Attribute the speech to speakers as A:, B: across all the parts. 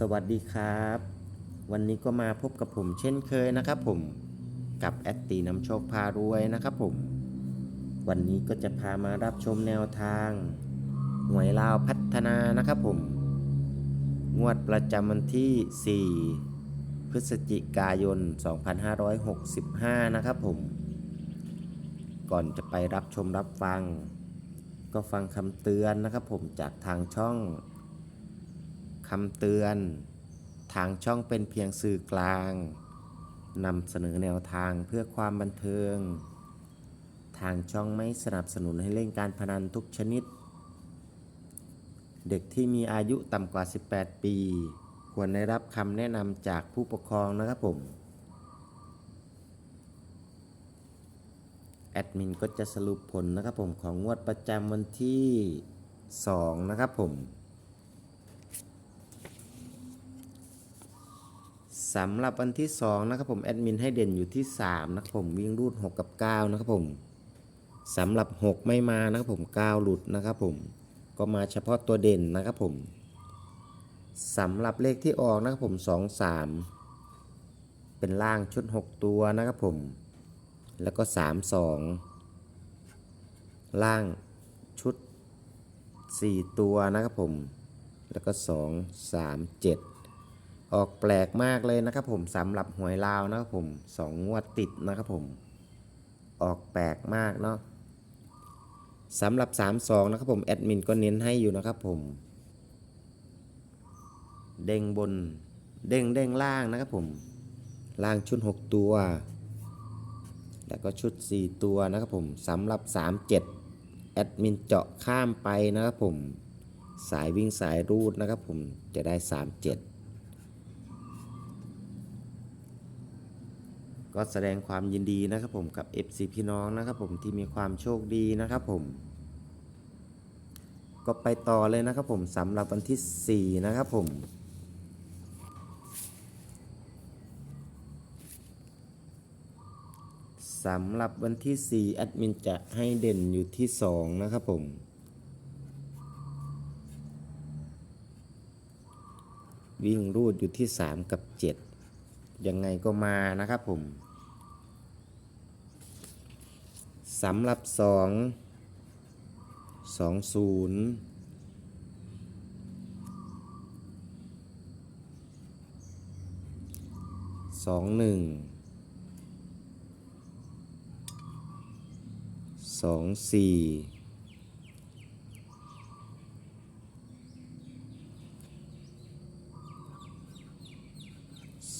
A: สวัสดีครับ วันนี้ก็มาพบกับผมเช่นเคยนะครับผมกับแอดตีนำโชคพารวยนะครับผม วันนี้ก็จะพามารับชมแนวทางหวยลาวพัฒนานะครับผม งวดประจำวันที่ 4 พฤศจิกายน 2565 นะครับผม ก่อนจะไปรับชมรับฟัง ก็ฟังคำเตือนนะครับผมจากทางช่อง คำเตือน ทางช่องเป็นเพียงสื่อกลางนำเสนอแนวทางเพื่อความบันเทิง ทางช่องไม่สนับสนุนให้เล่นการพนันทุกชนิด เด็กที่มีอายุต่ำกว่า 18 ปี ควรได้รับคำแนะนำจากผู้ปกครองนะครับผม แอดมินก็จะสรุปผลนะครับผมของงวดประจำวันที่ 2 นะครับผม สำหรับวันที่ 2 นะครับผมแอดมินให้เด่นอยู่ที่ 3 นะครับผมวิ่งรูด 6 กับ 9 นะครับผมสำหรับ 6 ไม่มานะครับผม 9 หลุดนะครับผมก็มาเฉพาะตัวเด่นนะครับผมสำหรับเลขที่ออกนะครับผม 2 3 เป็นล่างชุด 6 ตัวนะครับผม แล้วก็ 3 2 ล่างชุด 4 ตัวนะครับผม แล้วก็ 2 3 7 ออกแปลกมากเลยนะครับผมสำหรับหวยลาวนะครับผมสองงวดติดนะครับผม ออกแปลกมากเนาะสำหรับ 3 2 นะครับผมแอดมินก็เน้นให้อยู่นะครับผม เด้งบนเด้งเด้งล่างนะครับผม ล่างชุด 6 ตัว แล้วก็ชุด 4 ตัวนะครับผมสำหรับ 3 7 แอดมินเจาะข้ามไปนะครับผม สายวิ่งสายรูดนะครับผมจะได้ 3 ก็แสดงความยินดีนะครับผมกับ FC พี่น้องนะครับผมที่มีความโชคดีนะครับผม ก็ไปต่อเลยนะครับผมสำหรับวันที่ 4 นะครับผมสำหรับวันที่ 4 แอดมินจะให้เด่นอยู่ที่ 2 นะครับผม วิ่งรูดอยู่ที่ 3 กับ 7 ยังไงก็มานะครับผมสำหรับ 2 20 สองหนึ่งสองสี่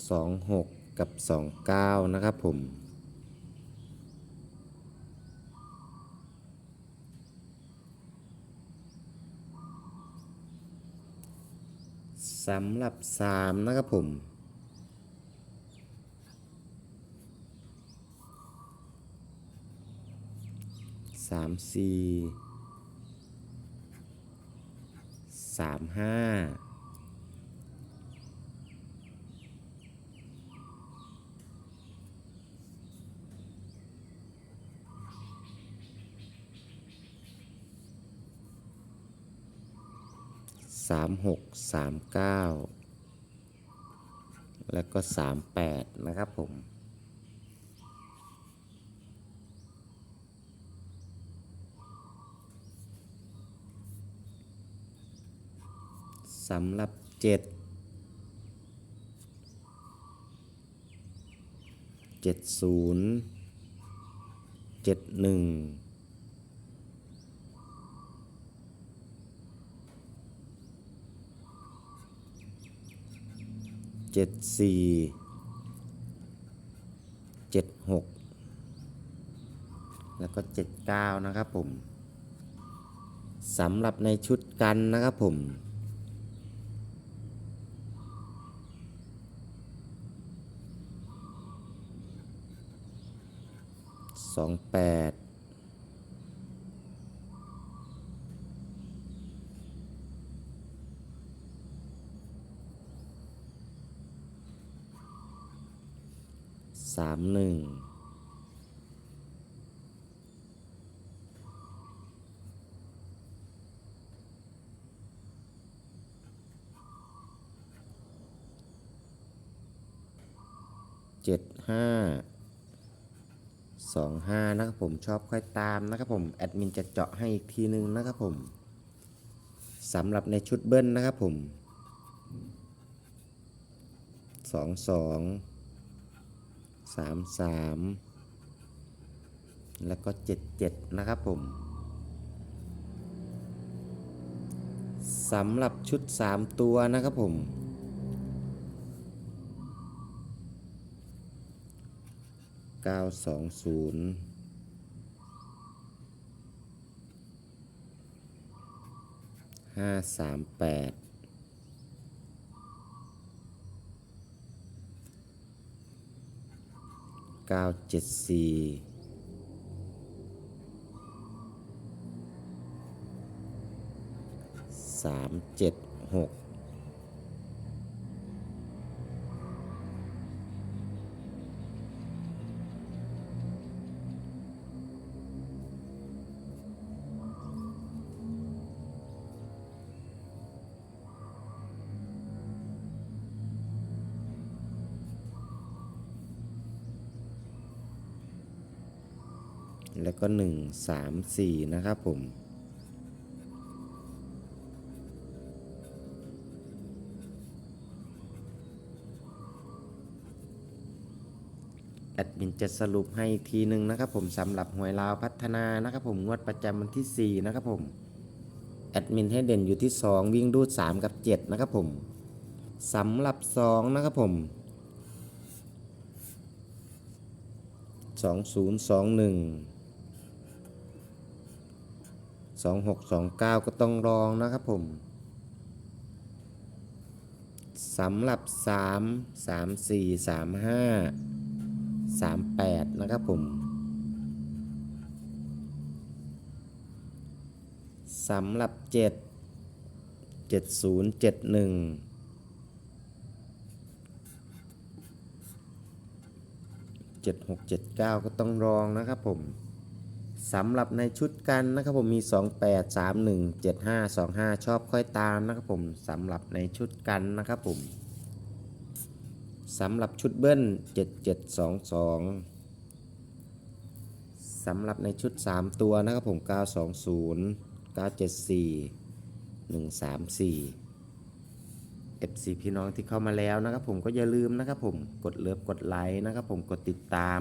A: 26 กับ 29 นะครับผม สำหรับ 3 นะครับผมสามสี่สามห้า สามหกสามเก้าแล้วก็สามแปดนะครับผม สำหรับเจ็ด เจ็ดสี่เจ็ดหกแล้วก็เจ็ดเก้านะครับผมสำหรับในชุดกันนะครับผมสองแปด สามหนึ่งเจ็ดห้าสองห้านะครับผมชอบค่อยตามนะครับผม แอดมินจะเจาะให้อีกทีหนึ่งนะครับผมสำหรับในชุดเบิ้ลนะครับผมสองสอง สามสามแล้วก็เจ็ดเจ็ดนะครับผมสำหรับชุดสามตัวนะครับผมเก้าสองศูนย์ห้าสามแปด เก้าเจ็ดสี่สามเจ็ดหก แล้วก็หนึ่งสามสี่นะครับผม แอดมินจะสรุปให้ทีหนึ่งนะครับผมสำหรับหวยลาวพัฒนานะครับผมงวดประจำวันที่ 4 นะครับผม แอดมินให้เด่นอยู่ที่ 2 วิ่งดูด 3 กับ 7 นะครับผมสำหรับ 2 นะครับผม2021 2629 ก็ต้องรองนะครับผมสำหรับ 3 3 4 3 5 38 นะครับผมสำหรับ 7 7071 7679 ก็ต้องรองนะครับผม สำหรับในชุดกันนะครับผมมี 28 31 75 25 ชอบค่อยตามนะครับผมสำหรับในชุดกันนะครับผมสำหรับชุดเบิ้ล 7722สำหรับในชุด 3 ตัวนะครับผม 920 974 134 FC พี่น้องที่เข้ามาแล้วนะครับผมก็อย่าลืมนะครับผมกดเลิฟกดไลค์นะครับผมกดติดตาม